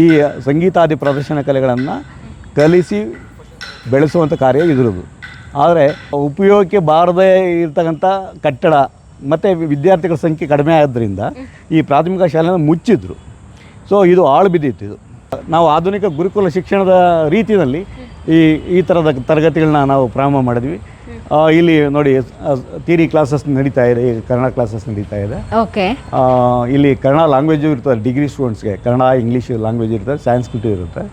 ಈ ಸಂಗೀತಾದಿ ಪ್ರದರ್ಶನ ಕಲೆಗಳನ್ನು ಕಲಿಸಿ ಬೆಳೆಸುವಂಥ ಕಾರ್ಯ ಇದ್ರದ್ದು. ಆದರೆ ಉಪಯೋಗಕ್ಕೆ ಬಾರದೇ ಇರ್ತಕ್ಕಂಥ ಕಟ್ಟಡ ಮತ್ತು ವಿದ್ಯಾರ್ಥಿಗಳ ಸಂಖ್ಯೆ ಕಡಿಮೆ ಆದ್ದರಿಂದ ಈ ಪ್ರಾಥಮಿಕ ಶಾಲೆಯನ್ನು ಮುಚ್ಚಿದ್ರು. ಸೊ ಇದು ಆಳು ಬಿದ್ದಿತ್ತು ಇದು. ನಾವು ಆಧುನಿಕ ಗುರುಕುಲ ಶಿಕ್ಷಣದ ರೀತಿಯಲ್ಲಿ ಈ ಈ ಥರದ ತರಗತಿಗಳನ್ನ ನಾವು ಪ್ರಾರಂಭ ಮಾಡಿದ್ವಿ. ಇಲ್ಲಿ ನೋಡಿ ಥಿಯರಿ ಕ್ಲಾಸಸ್ ನಡೀತಾ ಇದೆ ಈಗ ಕನ್ನಡ ಕ್ಲಾಸಸ್ ನಡೀತಾ ಇದೆ. ಓಕೆ ಇಲ್ಲಿ ಕನ್ನಡ ಲ್ಯಾಂಗ್ವೇಜು ಇರ್ತದೆ ಡಿಗ್ರಿ ಸ್ಟೂಡೆಂಟ್ಸ್ಗೆ ಕನ್ನಡ ಇಂಗ್ಲೀಷ್ ಲ್ಯಾಂಗ್ವೇಜ್ ಇರ್ತದೆ ಸೈನ್ಸ್ ಕುಟೀರ್ ಇರುತ್ತೆ.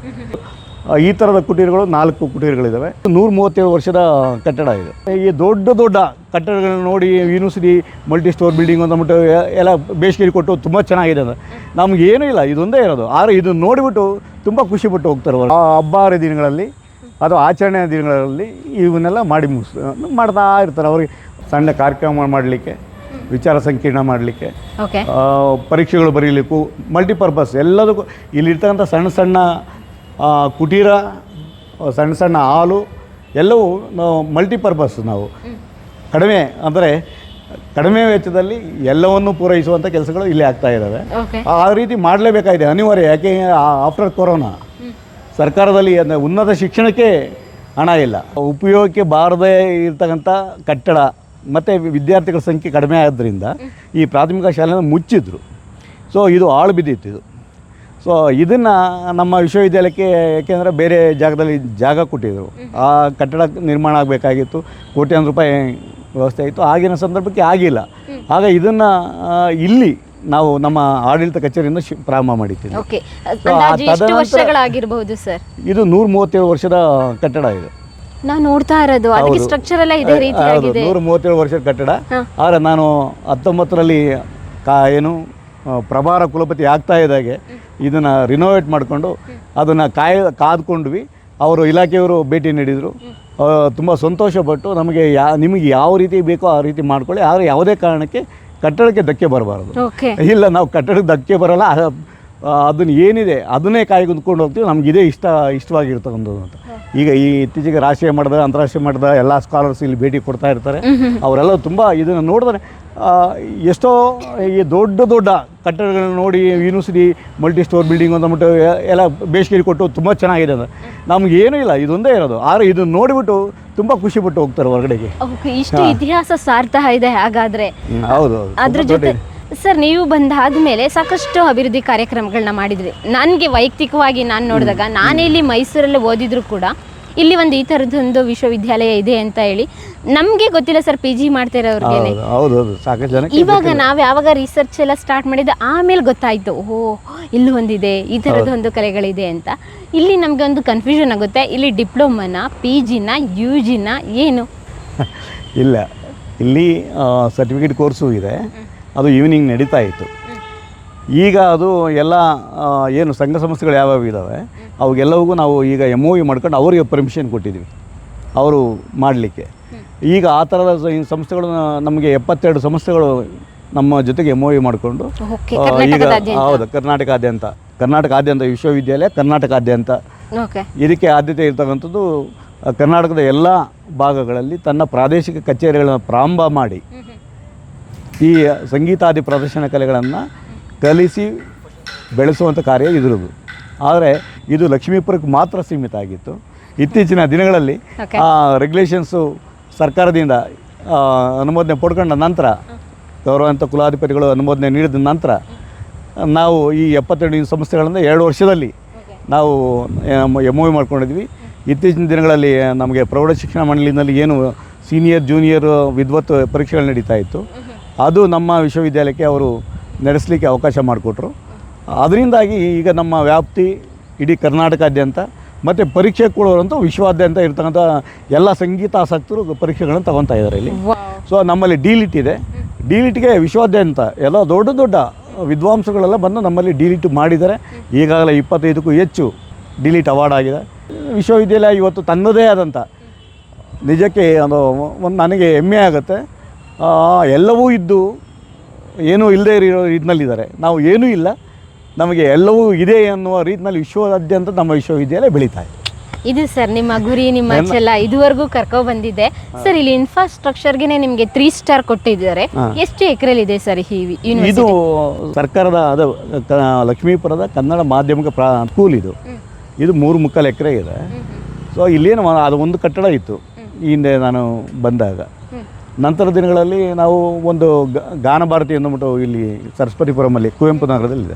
ಈ ಥರದ ಕುಟೀರಗಳು ನಾಲ್ಕು ಕುಟೀರಗಳಿದ್ದಾವೆ ನೂರ ಮೂವತ್ತೇಳು ವರ್ಷದ ಕಟ್ಟಡ ಇದೆ. ಈ ದೊಡ್ಡ ದೊಡ್ಡ ಕಟ್ಟಡಗಳನ್ನ ನೋಡಿ ಯೂನಿವರ್ಸಿಟಿ ಮಲ್ಟಿ ಸ್ಟೋರ್ ಬಿಲ್ಡಿಂಗ್ ಅಂತ ಅಂದ್ಬಿಟ್ಟು ಎಲ್ಲ ಬೇಸಿಗೆ ಕೊಟ್ಟು ತುಂಬ ಚೆನ್ನಾಗಿದೆ ಅಂದರೆ ನಮ್ಗೆ ಏನೂ ಇಲ್ಲ ಇದೊಂದೇ ಇರೋದು. ಆದರೆ ಇದನ್ನು ನೋಡಿಬಿಟ್ಟು ತುಂಬ ಖುಷಿಪಟ್ಟು ಹೋಗ್ತಾರೆ. ಆ ಹಬ್ಬ ದಿನಗಳಲ್ಲಿ ಅಥವಾ ಆಚರಣೆ ದಿನಗಳಲ್ಲಿ ಇವನ್ನೆಲ್ಲ ಮಾಡಿ ಮುಗಿಸ್ ಮಾಡ್ತಾ ಇರ್ತಾರೆ. ಅವ್ರಿಗೆ ಸಣ್ಣ ಕಾರ್ಯಕ್ರಮ ಮಾಡಲಿಕ್ಕೆ ವಿಚಾರ ಸಂಕೀರ್ಣ ಮಾಡಲಿಕ್ಕೆ ಪರೀಕ್ಷೆಗಳು ಬರೀಲಿಕ್ಕೂ ಮಲ್ಟಿಪರ್ಪಸ್ ಎಲ್ಲದಕ್ಕೂ ಇಲ್ಲಿರ್ತಕ್ಕಂಥ ಸಣ್ಣ ಸಣ್ಣ ಕುಟೀರ ಸಣ್ಣ ಸಣ್ಣ ಹಾಲು ಎಲ್ಲವೂ ನಾವು ಮಲ್ಟಿಪರ್ಪಸ್ ನಾವು. ಕಡಿಮೆ ಅಂದರೆ ಕಡಿಮೆ ವೆಚ್ಚದಲ್ಲಿ ಎಲ್ಲವನ್ನು ಪೂರೈಸುವಂಥ ಕೆಲಸಗಳು ಇಲ್ಲಿ ಆಗ್ತಾ ಇದ್ದಾವೆ. ಆ ರೀತಿ ಮಾಡಲೇಬೇಕಾಗಿದೆ ಅನಿವಾರ್ಯ ಯಾಕೆ ಆಫ್ಟರ್ ಕೊರೋನಾ ಸರ್ಕಾರದಲ್ಲಿ ಅಂದರೆ ಉನ್ನತ ಶಿಕ್ಷಣಕ್ಕೆ ಹಣ ಇಲ್ಲ. ಉಪಯೋಗಕ್ಕೆ ಬಾರದೇ ಇರ್ತಕ್ಕಂಥ ಕಟ್ಟಡ ಮತ್ತು ವಿದ್ಯಾರ್ಥಿಗಳ ಸಂಖ್ಯೆ ಕಡಿಮೆ ಆದ್ದರಿಂದ ಈ ಪ್ರಾಥಮಿಕ ಶಾಲೆನ ಮುಚ್ಚಿದ್ರು. ಸೊ ಇದು ಆಳು ಬಿದ್ದಿತ್ತು ಇದು. ಸೊ ಇದನ್ನು ನಮ್ಮ ವಿಶ್ವವಿದ್ಯಾಲಯಕ್ಕೆ ಯಾಕೆಂದರೆ ಬೇರೆ ಜಾಗದಲ್ಲಿ ಜಾಗ ಕೊಟ್ಟಿದ್ದರು ಆ ಕಟ್ಟಡ ನಿರ್ಮಾಣ ಆಗಬೇಕಾಗಿತ್ತು. ಕೋಟ್ಯಾಂತರ ರೂಪಾಯಿ ವ್ಯವಸ್ಥೆ ಇತ್ತು ಆಗಿನ ಸಂದರ್ಭಕ್ಕೆ ಆಗಿಲ್ಲ. ಆಗ ಇದನ್ನು ಇಲ್ಲಿ ನಾವು ನಮ್ಮ ಆಡಳಿತ ಕಚೇರಿಯನ್ನು ಶಿ ಪ್ರಾರಂಭ ಮಾಡಿದ್ದೀವಿ. ಓಕೆ ಅಂದಾಜು ಎಷ್ಟು ತದನಂತರ- ವರ್ಷಗಳಾಗಿರಬಹುದು ಸರ್ ಇದು ನೂರ ಮೂವತ್ತೇಳು ವರ್ಷದ ಕಟ್ಟಡ ಇದು. ನಾನು ನೋಡ್ತಾ ಇರೋದು. ಅದಕ್ಕೆ ಹೌದು. ಸ್ಟ್ರಕ್ಚರ್ ಎಲ್ಲ ಇದೇ ರೀತಿಯಾಗಿದೆ ನೂರ ಮೂವತ್ತೇಳು ವರ್ಷದ ಕಟ್ಟಡ. ಆದ್ರೆ ಆದರೆ ನಾನು ಹತ್ತೊಂಬತ್ತರಲ್ಲಿ ಕಾ ಏನು ಆ, ಪ್ರಭಾರ ಕುಲಪತಿ ಆಗ್ತಾ ಇದ್ದಾಗೆ ಇದನ್ನ ರಿನೋವೇಟ್ ಮಾಡಿಕೊಂಡು ಅದನ್ನ ಕಾಯ ಕಾದ್ಕೊಂಡ್ವಿ. ಅವರು ಇಲಾಖೆಯವರು ಭೇಟಿ ನೀಡಿದರು. ತುಂಬ ಸಂತೋಷಪಟ್ಟು ನಮಗೆ ಯಾ ನಿಮಗೆ ಯಾವ ರೀತಿ ಬೇಕೋ ಆ ರೀತಿ ಮಾಡ್ಕೊಳ್ಳಿ. ಆದರೆ ಯಾವುದೇ ಕಾರಣಕ್ಕೆ ಕಟ್ಟಡಕ್ಕೆ ಧಕ್ಕೆ ಬರಬಾರದು. ಇಲ್ಲ ನಾವು ಕಟ್ಟಡಕ್ಕೆ ಧಕ್ಕೆ ಬರಲ್ಲ ಅದನ್ನ ಏನಿದೆ ಅದನ್ನೇ ಕಾಯ್ದುಕೊಂಡು ಹೋಗ್ತೀವಿ ನಮ್ಗೆ ಇದೇ ಇಷ್ಟ ಇಷ್ಟವಾಗಿರ್ತಕ್ಕಂಥದ್ದು ಅಂತ. ಈಗ ಈ ಇತ್ತೀಚೆಗೆ ರಾಷ್ಟ್ರೀಯ ಮಟ್ಟದ ಅಂತಾರಾಷ್ಟ್ರೀಯ ಮಟ್ಟದ ಎಲ್ಲ ಸ್ಕಾಲರ್ಸ್ ಇಲ್ಲಿ ಭೇಟಿ ಕೊಡ್ತಾ ಇರ್ತಾರೆ. ಅವರೆಲ್ಲ ತುಂಬ ಇದನ್ನು ನೋಡಿದ್ರೆ ಎಷ್ಟೋ ಈ ದೊಡ್ಡ ದೊಡ್ಡ ಕಟ್ಟಡಗಳನ್ನ ನೋಡಿ ಯೂನಿವರ್ಸಿಟಿ ಮಲ್ಟಿ ಸ್ಟೋರ್ ಬಿಲ್ಡಿಂಗ್ ಅಂತ ಅಂದ್ಬಿಟ್ಟು ಎಲ್ಲ ಬೇಸಿಗೆ ಕೊಟ್ಟು ತುಂಬ ಚೆನ್ನಾಗಿದೆ ಅದು ನಮ್ಗೆ ಏನೂ ಇಲ್ಲ ಇದೊಂದೇ ಇರೋದು. ಆದರೆ ಇದನ್ನು ನೋಡಿಬಿಟ್ಟು ತುಂಬ ಖುಷಿಪಟ್ಟು ಹೋಗ್ತಾರೆ ಹೊರಗಡೆಗೆ. ಇಷ್ಟು ಇತಿಹಾಸ ಸಾರ್ಥ ಇದೆ ಹಾಗಾದ್ರೆ. ಹೌದು ಹೌದು. ಅದ್ರ ಜೊತೆ ಸರ್ ನೀವು ಬಂದಾದ ಮೇಲೆ ಸಾಕಷ್ಟು ಅಭಿವೃದ್ಧಿ ಕಾರ್ಯಕ್ರಮಗಳನ್ನ ಮಾಡಿದ್ರಿ. ನನಗೆ ವೈಯಕ್ತಿಕವಾಗಿ ನಾನು ನೋಡಿದಾಗ ನಾನೇ ಇಲ್ಲಿ ಮೈಸೂರಲ್ಲಿ ಓದಿದ್ರು ಕೂಡ ಇಲ್ಲಿ ಒಂದು ಈ ಥರದ್ದೊಂದು ವಿಶ್ವವಿದ್ಯಾಲಯ ಇದೆ ಅಂತ ಹೇಳಿ. ನಮಗೆ ಗೊತ್ತಿಲ್ಲ ಸರ್ ಪಿ ಜಿ ಮಾಡ್ತಾ ಹೌದು ಸಾಕಷ್ಟು ಇವಾಗ ನಾವು ಯಾವಾಗ ರಿಸರ್ಚ್ ಎಲ್ಲ ಸ್ಟಾರ್ಟ್ ಮಾಡಿದ ಆಮೇಲೆ ಗೊತ್ತಾಯ್ತು. ಓಹೋ ಇಲ್ಲಿ ಒಂದಿದೆ ಈ ಥರದ ಒಂದು ಕಲೆಗಳಿದೆ ಅಂತ. ಇಲ್ಲಿ ನಮಗೆ ಒಂದು ಕನ್ಫ್ಯೂಷನ್ ಆಗುತ್ತೆ. ಇಲ್ಲಿ ಡಿಪ್ಲೊಮನ ಪಿ ಜಿನ ಯು ಜಿನ ಏನು? ಇಲ್ಲ. ಇಲ್ಲಿ ಸರ್ಟಿಫಿಕೇಟ್ ಕೋರ್ಸು ಇದೆ. ಅದು ಈವ್ನಿಂಗ್ ನಡೀತಾ ಇತ್ತು. ಈಗ ಅದು ಎಲ್ಲ ಏನು ಸಂಘ ಸಂಸ್ಥೆಗಳು ಯಾವ್ಯಾವ ಇದ್ದಾವೆ ಅವಾಗೆಲ್ಲವೂ ನಾವು ಈಗ ಎಂ ಒ ಮಾಡ್ಕೊಂಡು ಅವರಿಗೆ ಪರ್ಮಿಷನ್ ಕೊಟ್ಟಿದ್ವಿ ಅವರು ಮಾಡಲಿಕ್ಕೆ. ಈಗ ಆ ಥರದ ಸಂಸ್ಥೆಗಳು ನಮಗೆ ಎಪ್ಪತ್ತೆರಡು ಸಂಸ್ಥೆಗಳು ನಮ್ಮ ಜೊತೆಗೆ ಎಂ ಒ ಮಾಡಿಕೊಂಡು ಓಕೆ ಆ, ಈಗ ಹೌದು ಕರ್ನಾಟಕಾದ್ಯಂತ ಕರ್ನಾಟಕಾದ್ಯಂತ ವಿಶ್ವವಿದ್ಯಾಲಯ ಕರ್ನಾಟಕಾದ್ಯಂತ ಇದಕ್ಕೆ ಆದ್ಯತೆ ಇರ್ತಕ್ಕಂಥದ್ದು ಕರ್ನಾಟಕದ ಎಲ್ಲ ಭಾಗಗಳಲ್ಲಿ ತನ್ನ ಪ್ರಾದೇಶಿಕ ಕಚೇರಿಗಳನ್ನು ಪ್ರಾರಂಭ ಮಾಡಿ ಈ ಸಂಗೀತಾದಿ ಪ್ರದರ್ಶನ ಕಲೆಗಳನ್ನು ಕಲಿಸಿ ಬೆಳೆಸುವಂಥ ಕಾರ್ಯ ಇದ್ರದ್ದು. ಆದರೆ ಇದು ಲಕ್ಷ್ಮೀಪುರಕ್ಕೆ ಮಾತ್ರ ಸೀಮಿತ ಆಗಿತ್ತು. ಇತ್ತೀಚಿನ ದಿನಗಳಲ್ಲಿ ಆ ರೆಗ್ಯುಲೇಷನ್ಸು ಸರ್ಕಾರದಿಂದ ಅನುಮೋದನೆ ಪಡ್ಕೊಂಡ ನಂತರ ಗೌರವಂಥ ಕುಲಾಧಿಪತಿಗಳು ಅನುಮೋದನೆ ನೀಡಿದ ನಂತರ ನಾವು ಈ ಎಪ್ಪತ್ತೆರಡು ಸಂಸ್ಥೆಗಳನ್ನು ಎರಡು ವರ್ಷದಲ್ಲಿ ನಾವು ಎಂ ಒ ಮಾಡ್ಕೊಂಡಿದ್ವಿ. ಇತ್ತೀಚಿನ ದಿನಗಳಲ್ಲಿ ನಮಗೆ ಪ್ರೌಢ ಶಿಕ್ಷಣ ಮಂಡಳಿನಲ್ಲಿ ಏನು ಸೀನಿಯರ್ ಜೂನಿಯರ್ ವಿದ್ವತ್ ಪರೀಕ್ಷೆಗಳು ನಡೀತಾ ಇತ್ತು. ಅದು ನಮ್ಮ ವಿಶ್ವವಿದ್ಯಾಲಯಕ್ಕೆ ಅವರು ನಡೆಸಲಿಕ್ಕೆ ಅವಕಾಶ ಮಾಡಿಕೊಟ್ರು. ಅದರಿಂದಾಗಿ ಈಗ ನಮ್ಮ ವ್ಯಾಪ್ತಿ ಇಡೀ ಕರ್ನಾಟಕಾದ್ಯಂತ ಮತ್ತು ಪರೀಕ್ಷೆ ಕೊಡೋರಂತೂ ವಿಶ್ವಾದ್ಯಂತ ಇರ್ತಕ್ಕಂಥ ಎಲ್ಲ ಸಂಗೀತಾಸಕ್ತರು ಪರೀಕ್ಷೆಗಳನ್ನು ತಗೊತಾ ಇದ್ದಾರೆ ಇಲ್ಲಿ. ಸೊ ನಮ್ಮಲ್ಲಿ ಡಿಲಿಟ್ ಇದೆ. ಡಿಲಿಟ್ಗೆ ವಿಶ್ವಾದ್ಯಂತ ಎಲ್ಲ ದೊಡ್ಡ ದೊಡ್ಡ ವಿದ್ವಾಂಸಗಳೆಲ್ಲ ಬಂದು ನಮ್ಮಲ್ಲಿ ಡಿಲಿಟ್ ಮಾಡಿದ್ದಾರೆ. ಈಗಾಗಲೇ ಇಪ್ಪತ್ತೈದಕ್ಕೂ ಹೆಚ್ಚು ಡಿಲಿಟ್ ಅವಾರ್ಡ್ ಆಗಿದೆ. ವಿಶ್ವವಿದ್ಯಾಲಯ ಇವತ್ತು ತನ್ನದೇ ಆದಂಥ ನಿಜಕ್ಕೆ ಅದು ಒಂದು ನನಗೆ ಹೆಮ್ಮೆ ಆಗುತ್ತೆ. ಎಲ್ಲವೂ ಇದ್ದು ಏನೂ ಇಲ್ಲದೆ ಇರೋ ರೀತಿನಲ್ಲಿದ್ದಾರೆ. ನಾವು ಏನೂ ಇಲ್ಲ. ನಮಗೆ ಎಲ್ಲವೂ ಇದೆ ಅನ್ನುವ ರೀತಿನಲ್ಲಿ ವಿಶ್ವದಾದ್ಯಂತ ನಮ್ಮ ವಿಶ್ವವಿದ್ಯಾಲಯ ಬೆಳೀತಾ ಇದೆ. ಇದು ಸರ್ ನಿಮ್ಮ ಗುರಿ ನಿಮ್ಮ ಛಲ ಇದುವರೆಗೂ ಕರ್ಕೊ ಬಂದಿದೆ. ಸರ್ ಇಲ್ಲಿ ಇನ್ಫ್ರಾಸ್ಟ್ರಕ್ಚರ್ಗೆ ನಿಮಗೆ ತ್ರೀ ಸ್ಟಾರ್ ಕೊಟ್ಟಿದ್ದಾರೆ. ಎಷ್ಟು ಎಕರೆಲಿ ಇದೆ ಸರ್ ಇದು ಸರ್ಕಾರದ ಅದು ಲಕ್ಷ್ಮೀಪುರದ ಕನ್ನಡ ಮಾಧ್ಯಮಿಕ ಪ್ರಾ ಸ್ಕೂಲ್ ಇದು. ಇದು ಮೂರು ಮುಕ್ಕಾಲು ಎಕರೆ ಇದೆ. ಸೊ ಇಲ್ಲೇನು ಅದು ಒಂದು ಕಟ್ಟಡ ಇತ್ತು. ಈ ಹಿಂದೆ ನಾನು ಬಂದಾಗ. ನಂತರ ದಿನಗಳಲ್ಲಿ ನಾವು ಒಂದು ಗ- ಗಾನ ಭಾರತಿ ಅಂದ್ಬಿಟ್ಟು ಇಲ್ಲಿ ಸರಸ್ವತಿಪುರಮಲ್ಲಿ ಕುವೆಂಪು ನಗರದಲ್ಲಿದೆ.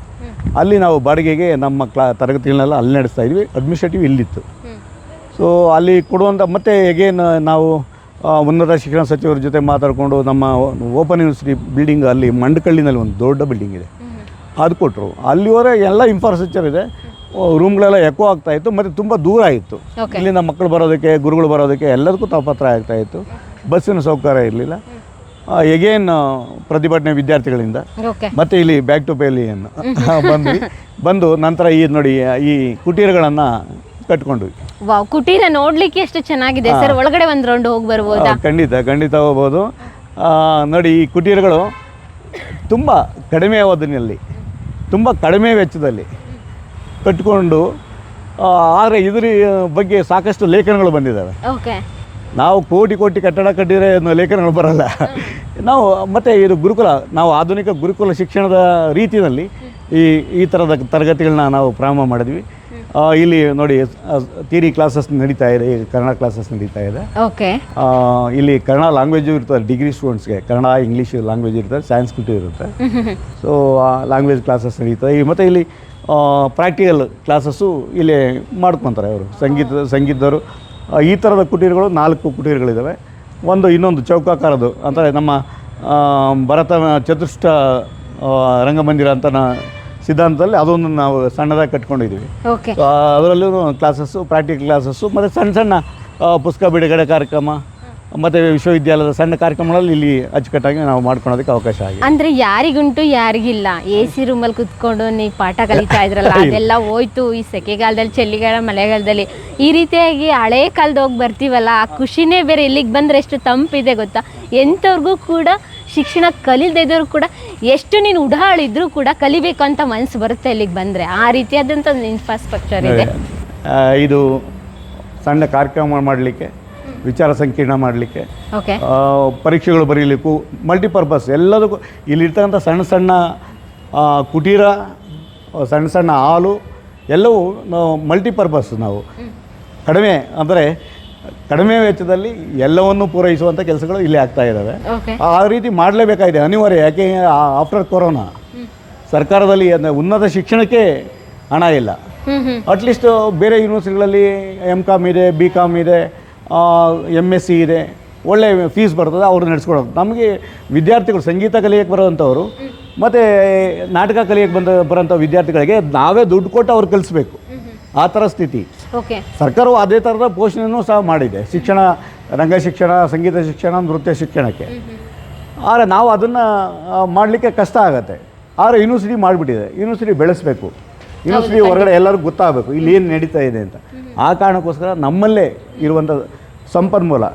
ಅಲ್ಲಿ ನಾವು ಬಾಡಿಗೆಗೆ ನಮ್ಮ ಕ್ಲಾ ತರಗತಿಗಳನ್ನೆಲ್ಲ ಅಲ್ಲಿ ನಡೆಸ್ತಾ ಇದ್ವಿ. ಅಡ್ಮಿನಿಸ್ಟ್ರೇಟಿವ್ ಇಲ್ಲಿತ್ತು. ಸೊ ಅಲ್ಲಿ ಕೊಡುವಂಥ ಮತ್ತೆ ಎಗೇನ್ ನಾವು ಉನ್ನತ ಶಿಕ್ಷಣ ಸಚಿವರ ಜೊತೆ ಮಾತಾಡಿಕೊಂಡು ನಮ್ಮ ಓಪನ್ ಯೂನಿವರ್ಸಿಟಿ ಬಿಲ್ಡಿಂಗ್ ಅಲ್ಲಿ ಮಂಡಕಳ್ಳಿನಲ್ಲಿ ಒಂದು ದೊಡ್ಡ ಬಿಲ್ಡಿಂಗ್ ಇದೆ. ಅದು ಕೊಟ್ಟರು ಅಲ್ಲಿವರೆಗೆ ಎಲ್ಲ ಇನ್ಫ್ರಾಸ್ಟ್ರಕ್ಚರ್ ಇದೆ. ರೂಮ್ಗಳೆಲ್ಲ ಎಕೋ ಆಗ್ತಾ ಇತ್ತು ಮತ್ತು ತುಂಬ ದೂರ ಇತ್ತು. ಇಲ್ಲಿಂದ ಮಕ್ಕಳು ಬರೋದಕ್ಕೆ ಗುರುಗಳು ಬರೋದಕ್ಕೆ ಎಲ್ಲದಕ್ಕೂ ತಾಪತ್ರ ಆಗ್ತಾ ಇತ್ತು. ಬಸ್ಸಿನ ಸೌಕರ್ಯ ಇರಲಿಲ್ಲ. ಎಗೇನ್ ಪ್ರತಿಭಟನೆ ವಿದ್ಯಾರ್ಥಿಗಳಿಂದ. ಓಕೆ ಮತ್ತೆ ಇಲ್ಲಿ ಬ್ಯಾಕ್ ಟು ಪೇಲಿಯನ್ನು ಬಂದ್ವಿ. ಬಂದು ನಂತರ ಈ ನೋಡಿ ಈ ಕುಟೀರಗಳನ್ನು ಕಟ್ಕೊಂಡ್ವಿ. ವಾವ್ ಕುಟೀರ ನೋಡ್ಲಿಕ್ಕೆ ಎಷ್ಟು ಚೆನ್ನಾಗಿದೆ. ಸರ್ ಒಳಗಡೆ ಒಂದು ರೌಂಡ್ ಹೋಗಿ ಬರ್ಬೋದಾ? ಖಂಡಿತ ಖಂಡಿತ ಹೋಗ್ಬೋದು. ನೋಡಿ ಈ ಕುಟೀರಗಳು ತುಂಬ ಕಡಿಮೆ ಅವಧಿನಲ್ಲಿ ತುಂಬ ಕಡಿಮೆ ವೆಚ್ಚದಲ್ಲಿ ಕಟ್ಕೊಂಡು ಆದರೆ ಇದ್ರ ಬಗ್ಗೆ ಸಾಕಷ್ಟು ಲೇಖನಗಳು ಬಂದಿದ್ದಾವೆ. ಓಕೆ ನಾವು ಕೋಟಿ ಕೋಟಿ ಕಟ್ಟಡ ಕಟ್ಟಿದರೆ ಅನ್ನೋ ಲೇಖನಗಳು ಬರಲ್ಲ. ನಾವು ಮತ್ತು ಇದು ಗುರುಕುಲ ನಾವು ಆಧುನಿಕ ಗುರುಕುಲ ಶಿಕ್ಷಣದ ರೀತಿಯಲ್ಲಿ ಈ ಈ ಥರದ ತರಗತಿಗಳನ್ನ ನಾವು ಪ್ರಾರಂಭ ಮಾಡಿದ್ವಿ. ಇಲ್ಲಿ ನೋಡಿ ಥಿಯರಿ ಕ್ಲಾಸಸ್ ನಡೀತಾ ಇದೆ ಈಗ ಕನ್ನಡ ಕ್ಲಾಸಸ್ ನಡೀತಾ ಇದೆ. ಓಕೆ ಇಲ್ಲಿ ಕನ್ನಡ ಲ್ಯಾಂಗ್ವೇಜು ಇರ್ತದೆ ಡಿಗ್ರಿ ಸ್ಟೂಡೆಂಟ್ಸ್ಗೆ ಕನ್ನಡ ಇಂಗ್ಲೀಷ್ ಲ್ಯಾಂಗ್ವೇಜ್ ಇರ್ತದೆ ಸಂಸ್ಕೃತ ಇರುತ್ತೆ. ಸೊ ಲ್ಯಾಂಗ್ವೇಜ್ ಕ್ಲಾಸಸ್ ನಡೀತದೆ ಈ ಮತ್ತು ಇಲ್ಲಿ ಪ್ರಾಕ್ಟಿಕಲ್ ಕ್ಲಾಸಸ್ಸು ಇಲ್ಲಿ ಮಾಡ್ಕೊತಾರೆ ಅವರು. ಸಂಗೀತ ಸಂಗೀತದವರು. ಈ ಥರದ ಕುಟೀರಗಳು ನಾಲ್ಕು ಕುಟೀರಗಳಿದ್ದಾವೆ. ಒಂದು ಇನ್ನೊಂದು ಚೌಕಾಕಾರದ್ದು. ಅಂದರೆ ನಮ್ಮ ಭರತ ಚತುಷ್ಟ ರಂಗಮಂದಿರ ಅಂತ ನಾ ಸಿದ್ಧಾಂತದಲ್ಲಿ ಅದೊಂದು ನಾವು ಸಣ್ಣದಾಗಿ ಕಟ್ಕೊಂಡಿದ್ದೀವಿ. ಅದರಲ್ಲೂ ಕ್ಲಾಸಸ್ಸು ಪ್ರಾಕ್ಟಿಕಲ್ ಕ್ಲಾಸಸ್ಸು ಮತ್ತು ಸಣ್ಣ ಸಣ್ಣ ಪುಸ್ತಕ ಬಿಡುಗಡೆ ಕಾರ್ಯಕ್ರಮ ಮತ್ತು ವಿಶ್ವವಿದ್ಯಾಲಯದ ಸಣ್ಣ ಕಾರ್ಯಕ್ರಮಗಳಲ್ಲಿ ಇಲ್ಲಿ ಅಚ್ಚುಕಟ್ಟಾಗಿ ನಾವು ಮಾಡ್ಕೊಳೋದಕ್ಕೆ ಅವಕಾಶ ಆಗಿದೆ. ಅಂದ್ರೆ ಯಾರಿಗುಂಟು ಯಾರಿಗಿಲ್ಲ. ಎ ಸಿ ರೂಮಲ್ಲಿ ಕುತ್ಕೊಂಡು ನೀವು ಪಾಠ ಕಲಿತಾ ಇದ್ರಲ್ಲ ಅದೆಲ್ಲ ಹೋಯ್ತು ಈ ಸೆಕೆಗಾಲದಲ್ಲಿ ಚಳಿಗಾಲ ಮಳೆಗಾಲದಲ್ಲಿ. ಈ ರೀತಿಯಾಗಿ ಹಳೆ ಕಾಲದ ಹೋಗಿ ಬರ್ತೀವಲ್ಲ ಆ ಖುಷಿನೇ ಬೇರೆ. ಇಲ್ಲಿಗೆ ಬಂದ್ರೆ ಎಷ್ಟು ತಂಪಿದೆ ಗೊತ್ತಾ? ಎಂಥವ್ರಿಗೂ ಕೂಡ ಶಿಕ್ಷಣ ಕಲಿಲ್ದೇ ಇದ್ದವ್ರು ಕೂಡ ಎಷ್ಟು ನೀನು ಉಡಾಳಿದ್ರು ಕೂಡ ಕಲಿಬೇಕು ಅಂತ ಮನಸ್ಸು ಬರುತ್ತೆ ಇಲ್ಲಿಗೆ ಬಂದರೆ. ಆ ರೀತಿಯಾದಂಥ ಇನ್ಫ್ರಾಸ್ಟ್ರಕ್ಚರ್ ಇದೆ. ಇದು ಸಣ್ಣ ಕಾರ್ಯಕ್ರಮ ಮಾಡಲಿಕ್ಕೆ ವಿಚಾರ ಸಂಕಿರಣ ಮಾಡಲಿಕ್ಕೆ. ಪರೀಕ್ಷೆಗಳು ಬರೀಲಿಕ್ಕೂ ಮಲ್ಟಿಪರ್ಪಸ್ ಎಲ್ಲದಕ್ಕೂ ಇಲ್ಲಿರ್ತಕ್ಕಂಥ ಸಣ್ಣ ಸಣ್ಣ ಕುಟೀರ ಸಣ್ಣ ಸಣ್ಣ ಹಾಲು ಎಲ್ಲವೂ ನಾವು ಮಲ್ಟಿಪರ್ಪಸ್ ನಾವು. ಕಡಿಮೆ ಅಂದರೆ ಕಡಿಮೆ ವೆಚ್ಚದಲ್ಲಿ ಎಲ್ಲವನ್ನು ಪೂರೈಸುವಂಥ ಕೆಲಸಗಳು ಇಲ್ಲಿ ಆಗ್ತಾ ಇದ್ದಾವೆ. ಆ ರೀತಿ ಮಾಡಲೇಬೇಕಾಗಿದೆ ಅನಿವಾರ್ಯ ಯಾಕೆ ಆಫ್ಟರ್ ಕೊರೋನಾ ಸರ್ಕಾರದಲ್ಲಿ ಅಂದರೆ ಉನ್ನತ ಶಿಕ್ಷಣಕ್ಕೆ ಹಣ ಇಲ್ಲ. ಅಟ್ಲೀಸ್ಟ್ ಬೇರೆ ಯೂನಿವರ್ಸಿಟಿಗಳಲ್ಲಿ ಎಂ ಕಾಮ್ ಇದೆ ಬಿ ಕಾಮ್ ಇದೆ ಎಂ ಎಸ್ ಸಿ ಇದೆ ಒಳ್ಳೆ ಫೀಸ್ ಬರ್ತದೆ ಅವ್ರು ನಡೆಸ್ಕೊಡೋದು. ನಮಗೆ ವಿದ್ಯಾರ್ಥಿಗಳು ಸಂಗೀತ ಕಲಿಯಕ್ಕೆ ಬರೋವಂಥವ್ರು ಮತ್ತು ನಾಟಕ ಕಲಿಯಕ್ಕೆ ಬಂದ ಬರೋಂಥ ವಿದ್ಯಾರ್ಥಿಗಳಿಗೆ ನಾವೇ ದುಡ್ಡು ಕೊಟ್ಟು ಅವ್ರು ಕಲಿಸ್ಬೇಕು. ಆ ಥರ ಸ್ಥಿತಿ. ಓಕೆ. ಸರ್ಕಾರವು ಅದೇ ಥರದ ಪೋಷಣೆಯನ್ನು ಸಹ ಮಾಡಿದೆ. ಶಿಕ್ಷಣ ರಂಗ ಶಿಕ್ಷಣ ಸಂಗೀತ ಶಿಕ್ಷಣ ನೃತ್ಯ ಶಿಕ್ಷಣಕ್ಕೆ. ಆದರೆ ನಾವು ಅದನ್ನು ಮಾಡಲಿಕ್ಕೆ ಕಷ್ಟ ಆಗುತ್ತೆ. ಆದರೆ ಯೂನಿವರ್ಸಿಟಿ ಮಾಡಿಬಿಟ್ಟಿದೆ. ಯೂನಿವರ್ಸಿಟಿ ಬೆಳೆಸಬೇಕು. ಯೂನಿವರ್ಸಿಟಿ ಹೊರಗಡೆ ಎಲ್ಲರಿಗೂ ಗೊತ್ತಾಗಬೇಕು ಇಲ್ಲಿ ಏನು ನಡೀತಾ ಇದೆ ಅಂತ. ಆ ಕಾರಣಕ್ಕೋಸ್ಕರ ನಮ್ಮಲ್ಲೇ ಇರುವಂಥ ಸಂಪನ್ಮೂಲ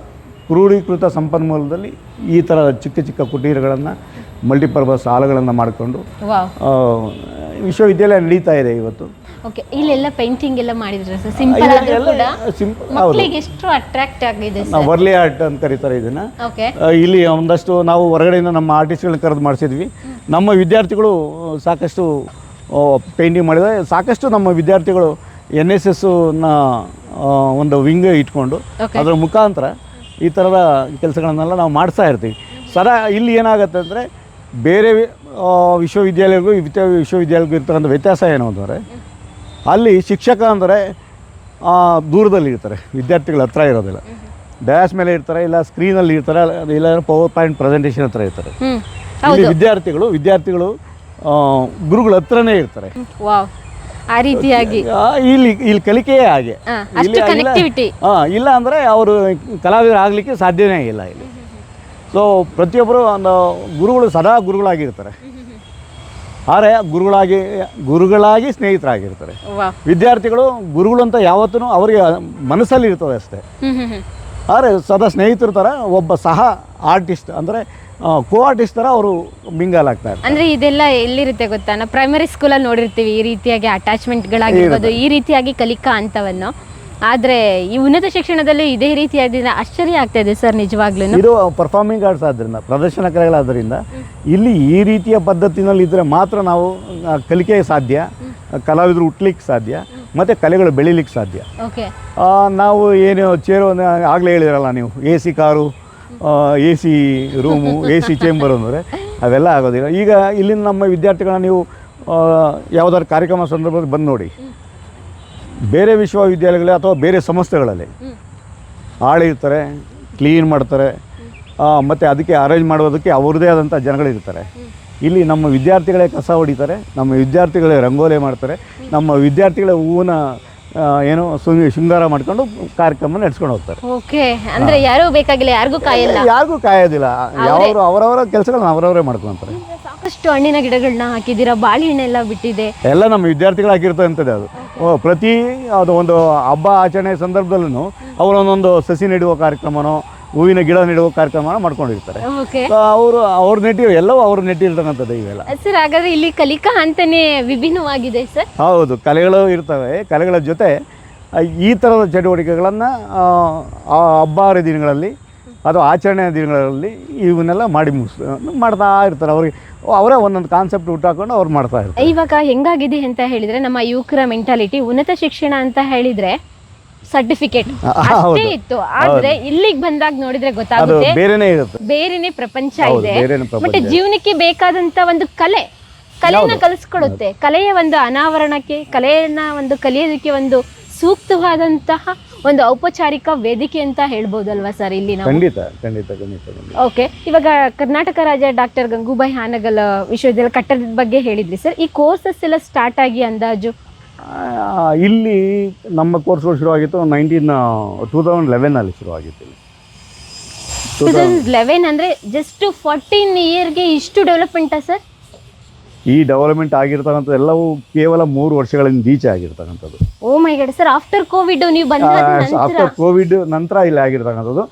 ಕ್ರೂಢೀಕೃತ ಸಂಪನ್ಮೂಲದಲ್ಲಿ ಈ ಥರ ಚಿಕ್ಕ ಚಿಕ್ಕ ಕುಟೀರಗಳನ್ನು ಮಲ್ಟಿಪರ್ಪಸ್ ಸಾಲಗಳನ್ನು ಮಾಡಿಕೊಂಡು ವಾವ್. ವಿಶ್ವವಿದ್ಯಾಲಯ ನಡೀತಾ ಇದೆ ಇವತ್ತು. ಓಕೆ ಇಲ್ಲೆಲ್ಲ ಪೇಂಟಿಂಗ್ ಎಲ್ಲ ಮಾಡಿದ್ರೆ ಸರ್ ಸಿಂಪಲ್ ಆದ್ರೂ ಕೂಡ ಮಕ್ಕಳಿಗೆ ಎಷ್ಟು ಅಟ್ರಾಕ್ಟ್ ಆಗಿದೆ ನಾವು ವರ್ಲಿ ಆರ್ಟ್ ಅಂತ ಕರೀತಾರೆ ಇದನ್ನ. ಓಕೆ ಇಲ್ಲಿ ಒಂದಷ್ಟು ನಾವು ಹೊರಗಡೆಯಿಂದ ನಮ್ಮ ಆರ್ಟಿಸ್ಟ್ಗಳನ್ನ ಕರೆದು ಮಾಡಿಸಿದ್ವಿ. ನಮ್ಮ ವಿದ್ಯಾರ್ಥಿಗಳು ಸಾಕಷ್ಟು ಪೇಂಟಿಂಗ್ ಮಾಡಿದರೆ ಸಾಕಷ್ಟು ನಮ್ಮ ವಿದ್ಯಾರ್ಥಿಗಳು ಎನ್ ಎಸ್ ಎಸ್ನ ಒಂದು ವಿಂಗ್ ಇಟ್ಕೊಂಡು. ಅದರ ಮುಖಾಂತರ ಈ ಥರದ ಕೆಲಸಗಳನ್ನೆಲ್ಲ ನಾವು ಮಾಡಿಸ್ತಾ ಇರ್ತೀವಿ. ಸದಾ ಇಲ್ಲಿ ಏನಾಗುತ್ತೆ ಅಂದರೆ ಬೇರೆ ವಿಶ್ವವಿದ್ಯಾಲಯಗಳು ವಿಶ್ವವಿದ್ಯಾಲಯಗಳು ವಿಶ್ವವಿದ್ಯಾಲಯಗಳಿಗೂ ವಿಶ್ವವಿದ್ಯಾಲಯಕ್ಕೂ ಇರ್ತಕ್ಕಂಥ ವ್ಯತ್ಯಾಸ ಏನು ಅಂದರೆ ಅಲ್ಲಿ ಶಿಕ್ಷಕ ಅಂದರೆ ದೂರದಲ್ಲಿ ಇರ್ತಾರೆ. ವಿದ್ಯಾರ್ಥಿಗಳ ಹತ್ರ ಇರೋದಿಲ್ಲ. ಡ್ಯಾಶ್ ಮೇಲೆ ಇರ್ತಾರೆ ಇಲ್ಲ ಸ್ಕ್ರೀನಲ್ಲಿ ಇರ್ತಾರೆ ಇಲ್ಲ ಪವರ್ ಪಾಯಿಂಟ್ ಪ್ರೆಸೆಂಟೇಷನ್ ಹತ್ರ ಇರ್ತಾರೆ. ಇಲ್ಲಿ ವಿದ್ಯಾರ್ಥಿಗಳು ವಿದ್ಯಾರ್ಥಿಗಳು ಗುರುಗಳ ಹತ್ರನೇ ಇರ್ತಾರೆ. ವಾವ್. ಆ ರೀತಿಯಾಗಿ. ಇಲ್ಲಿ ಇಲ್ಲಿ ಕಲಿಕೆಯೇ ಹಾಗೆ. ಅಷ್ಟು ಇಲ್ಲಿ- ಇಲ್ಲ- ಅಂದರೆ ಅವರು ಕಲಾವಿದರು ಆಗಲಿಕ್ಕೆ ಸಾಧ್ಯನೇ ಇಲ್ಲ ಇಲ್ಲಿ. ಸೊ ಪ್ರತಿಯೊಬ್ಬರು ಒಂದು ಗುರುಗಳು ಸದಾ ಗುರುಗಳಾಗಿರ್ತಾರೆ. ಆದರೆ ಗುರುಗಳಾಗಿ ಗುರುಗಳಾಗಿ ಸ್ನೇಹಿತರಾಗಿರ್ತಾರೆ. ವಿದ್ಯಾರ್ಥಿಗಳು ಗುರುಗಳು ಅಂತ ಯಾವತ್ತೂ ಅವರಿಗೆ ಮನಸ್ಸಲ್ಲಿ ಇರ್ತದೆ ಅಷ್ಟೇ. ಆದರೆ ಸದಾ ಸ್ನೇಹಿತರ ಥರ ಒಬ್ಬ ಸಹ ಆರ್ಟಿಸ್ಟ್ ಅಂದರೆ ಕೋ ಆರ್ಟಿಸ್ಟ್ ಥರ ಅವರು ಮಿಂಗಲ್ ಆಗ್ತಾರೆ ಅಂದ್ರೆ ಇದೆಲ್ಲ ಎಲ್ಲಿರುತ್ತೆ ಗೊತ್ತಾ? ನಾವು ಪ್ರೈಮರಿ ಸ್ಕೂಲಲ್ಲಿ ನೋಡಿರ್ತೀವಿ ಈ ರೀತಿಯಾಗಿ ಅಟ್ಯಾಚ್ಮೆಂಟ್ಗಳಾಗಿರ್ಬೋದು ಈ ರೀತಿಯಾಗಿ ಕಲಿಕಾ ಹಂತವನ್ನು ಆದ್ರೆ ಈ ಉನ್ನತ ಶಿಕ್ಷಣದಲ್ಲಿ ಇದೇ ರೀತಿಯಾಗಿ ಆಶ್ಚರ್ಯ ಆಗ್ತಾ ಇದೆ ಸರ್ ನಿಜವಾಗ್ಲೂ ಇದು ಪರ್ಫಾರ್ಮಿಂಗ್ ಆರ್ಟ್ಸ್ ಆದ್ರಿಂದ ಪ್ರದರ್ಶನ ಕಲೆಗಳಾದ್ದರಿಂದ ಇಲ್ಲಿ ಈ ರೀತಿಯ ಪದ್ಧತಿನಲ್ಲಿ ಇದ್ರೆ ಮಾತ್ರ ನಾವು ಕಲಿಕೆ ಸಾಧ್ಯ ಕಲಾವಿದರು ಹುಟ್ಲಿಕ್ಕೆ ಸಾಧ್ಯ ಮತ್ತು ಕಲೆಗಳು ಬೆಳಿಲಿಕ್ಕೆ ಸಾಧ್ಯ. ಓಕೆ ನಾವು ಏನು ಚೇರು ಆಗಲೇ ಹೇಳಿರಲ್ಲ ನೀವು A C car A C room A C chamber ಅಂದರೆ ಅವೆಲ್ಲ ಆಗೋದಿಲ್ಲ. ಈಗ ಇಲ್ಲಿನ ನಮ್ಮ ವಿದ್ಯಾರ್ಥಿಗಳನ್ನ ನೀವು ಯಾವುದಾದ್ರು ಕಾರ್ಯಕ್ರಮ ಸಂದರ್ಭದಲ್ಲಿ ಬಂದು ನೋಡಿ. ಬೇರೆ ವಿಶ್ವವಿದ್ಯಾಲಯಗಳಲ್ಲಿ ಅಥವಾ ಬೇರೆ ಸಂಸ್ಥೆಗಳಲ್ಲಿ ಆಳಿರ್ತಾರೆ ಕ್ಲೀನ್ ಮಾಡ್ತಾರೆ ಮತ್ತು ಅದಕ್ಕೆ ಅರೇಂಜ್ ಮಾಡೋದಕ್ಕೆ ಅವ್ರದ್ದೇ ಆದಂಥ ಜನಗಳಿರ್ತಾರೆ. ಇಲ್ಲಿ ನಮ್ಮ ವಿದ್ಯಾರ್ಥಿಗಳೇ ಕಸ ಹೊಡಿತಾರೆ ನಮ್ಮ ವಿದ್ಯಾರ್ಥಿಗಳೇ ರಂಗೋಲಿ ಮಾಡ್ತಾರೆ ನಮ್ಮ ವಿದ್ಯಾರ್ಥಿಗಳೇ ಹೂವಿನ ಆ, ಏನೋ ಶೃಂಗ- ಶೃಂಗಾರ ಮಾಡ್ಕೊಂಡು ಕಾರ್ಯಕ್ರಮ ನಡೆಸ್ಕೊಂಡು ಹೋಗ್ತಾರೆ. ಓಕೆ ಅಂದ್ರೆ ಯಾರು ಬೇಕಾಗಿಲ್ಲ ಯಾರಿಗೂ ಕಾಯಲ್ಲ? ಯಾರಿಗೂ ಕಾಯೋದಿಲ್ಲ. ಯಾವರು ಅವರವರ ಕೆಲಸಗಳನ್ನ ಅವರವರೇ ಮಾಡ್ಕೊಂತಾರೆ. ಸಾಕಷ್ಟು ಹಣ್ಣಿನ ಗಿಡಗಳನ್ನ ಹಾಕಿದ್ದೀರಾ? ಬಾಳೆಹಣ್ಣೆಲ್ಲ ಬಿಟ್ಟಿದೆ. ಎಲ್ಲ ನಮ್ಮ ವಿದ್ಯಾರ್ಥಿಗಳು ಹಾಕಿರ್ತಂಥದ್ದು ಅದು. ಪ್ರತಿ ಅದು ಒಂದು ಹಬ್ಬ ಆಚರಣೆ ಸಂದರ್ಭದಲ್ಲೂ ಅವರೊಂದೊಂದು ಸಸಿ ನೆಡುವ ಕಾರ್ಯಕ್ರಮನೋ ಹೂವಿನ ಗಿಡ ನೆಡುವ ಕಾರ್ಯಕ್ರಮ ಮಾಡ್ಕೊಂಡಿರ್ತಾರೆ. ಓಕೆ ಅವರು ಅವ್ರು ನೆಟ್ಟಿರೋ ಎಲ್ಲವೂ ಅವ್ರು ನೆಟ್ಟಿರ್ತಕ್ಕಂಥದ್ದು ಇವೆಲ್ಲ. ಸರ್ ಹಾಗಾದ್ರೆ ಇಲ್ಲಿ ಕಲಿಕಾ ಅಂತಾನೆ ವಿಭಿನ್ನವಾಗಿದೆ ಸರ್ ಹೌದು ಕಲೆಗಳು ಇರ್ತವೆ. ಕಲೆಗಳ ಜೊತೆ ಈ ಥರದ ಚಟುವಟಿಕೆಗಳನ್ನು ಹಬ್ಬ ದಿನಗಳಲ್ಲಿ ಅಥವಾ ಆಚರಣೆ ದಿನಗಳಲ್ಲಿ ಇವನ್ನೆಲ್ಲ ಮಾಡಿ ಮುಗಿಸ್ ಮಾಡ್ತಾ ಇರ್ತಾರೆ. ಅವ್ರಿಗೆ ಅವರೇ ಒಂದೊಂದು ಕಾನ್ಸೆಪ್ಟ್ ಹುಟ್ಟಾಕೊಂಡು ಅವ್ರು ಮಾಡ್ತಾ ಇರ್ತಾರೆ. ಇವಾಗ ಹೆಂಗಾಗಿದೆ ಅಂತ ಹೇಳಿದ್ರೆ ನಮ್ಮ ಯುವಕರ ಮೆಂಟಾಲಿಟಿ ಉನ್ನತ ಶಿಕ್ಷಣ ಅಂತ ಹೇಳಿದ್ರೆ ಸರ್ಟಿಫಿಕೇಟ್. ಅಷ್ಟೇ ಇತ್ತು. ಆದ್ರೆ ಇಲ್ಲಿಗೆ ಬಂದಾಗ ನೋಡಿದ್ರೆ ಗೊತ್ತಾಗುತ್ತೆ. ಬೇರೆನೇ ಇರುತ್ತೆ. ಬೇರೆನೆ ಪ್ರಪಂಚ ಇದೆ. ಮತ್ತೆ. ಜೀವನಕ್ಕೆ ಬೇಕಾದಂತ ಒಂದು ಕಲೆ. ಕಲೆಯನ್ನ ಕಲಿಸ್ಕೊಡುತ್ತೆ. ಕಲೆಯ ಒಂದು ಅನಾವರಣಕ್ಕೆ ಕಲೆಯನ್ನ ಒಂದು ಕಲಿಯೋದಕ್ಕೆ ಒಂದು ಸೂಕ್ತವಾದಂತಹ ಒಂದು ಔಪಚಾರಿಕ ವೇದಿಕೆ ಅಂತ ಹೇಳ್ಬೋದಲ್ವಾ ಸರ್ ಇಲ್ಲಿ ನಾವು? ಖಂಡಿತ ಖಂಡಿತ ಓಕೆ. ಇವಾಗ ಕರ್ನಾಟಕ ರಾಜ್ಯ ಡಾಕ್ಟರ್ ಗಂಗೂಬಾಯಿ ಹಾನಗಲ್ ವಿಶ್ವವಿದ್ಯಾಲಯ ಕಟ್ಟಡದ ಬಗ್ಗೆ ಹೇಳಿದ್ರಿ ಸರ್. ಈ ಕೋರ್ಸಸ್ ಎಲ್ಲ ಸ್ಟಾರ್ಟ್ ಆಗಿ ಅಂದಾಜು ಇಲ್ಲಿ ನಮ್ಮ ಕೋರ್ಸ್ಗಳು ಶುರುವಾಗಿತ್ತು ನೈನ್ಟೀನ್ ಟೂ ತೌಸಂಡ್ ಲೆವೆನಲ್ಲಿ ಶುರುವಾಗಿತ್ತು ಇಲ್ಲಿ. ಟೂ ತೌಸಂಡ್ ಲೆವೆನ್ ಅಂದ್ರೆ ಜಸ್ಟ್ ಫೋರ್ಟೀನ್ ಇಯರ್ಗೆ ಇಷ್ಟು ಡೆವಲಪ್ಮೆಂಟಾ ಸರ್ ಈ ಡೆವಲಪ್ಮೆಂಟ್ ಆಗಿರ್ತಕ್ಕಂಥದ್ದು ಎಲ್ಲವೂ ಕೇವಲ ಮೂರು ವರ್ಷಗಳಿಂದ ಈಚೆ ಆಗಿರ್ತಕ್ಕಂಥದ್ದು. ಓ my god sir after covid ನೀವು ಬಂದ ನಂತರ? ಆಫ್ಟರ್ ಕೋವಿಡ್ ನಂತರ ಇಲ್ಲಿ ಆಗಿರ್ತಕ್ಕಂಥದ್ದು.